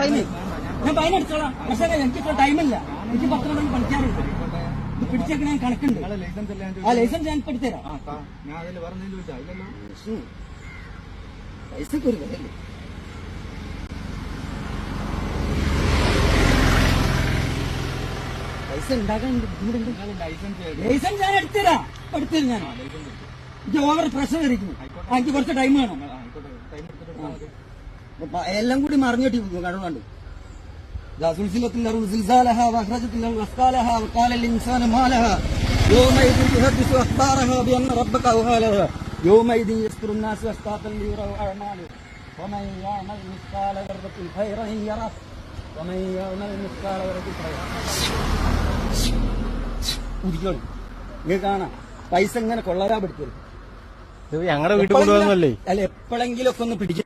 Fine ഞാൻ fine അടിച്ചോളാം പക്ഷേ എനിക്ക് ഇത്ര ടൈമില്ല എനിക്ക് പത്ത് മണി പഠിക്കാറുണ്ട് ഇത് ഞാൻ കണക്കുണ്ട്. ആ ലൈസൻസ് ഞാൻ ഉം. പൈസക്ക് ഒരു വിലയില്ല. പൈസ ഉണ്ടാക്കാൻ ലൈസൻസ് ഞാൻ എടുത്തുതരാം. എടുത്തുതരും ഞാൻ. ഓവർ പ്രഷർ ആയിരിക്കും എനിക്ക് കുറച്ച് ടൈം വേണം. എല്ലാം കൂടി മറിഞ്ഞിട്ട് കണ്ടു കണ്ടു إذا زلزلت الأرض زلزالها وأخرجت الأرض أثقالها وقال الإنسان ما لها يومئذ تحدث أخبارها بأن ربك أوحى لها يومئذ يصدر الناس أشتاتا ليروا أعمالهم ومن يعمل مثقال ذرة خيرا يره ومن يعمل مثقال ذرة شرا ഉദിക്കണം നിങ്ങൾക്ക് കാണാം പൈസ ഇങ്ങനെ കൊള്ളരാ പിടിക്കരുത് ഇത് ഞങ്ങളുടെ വീട്ടിൽ കൊണ്ടുവന്നല്ലേ അല്ല എപ്പോഴെങ്കിലും ഒക്കെ ഒന്ന് പിടിക്കും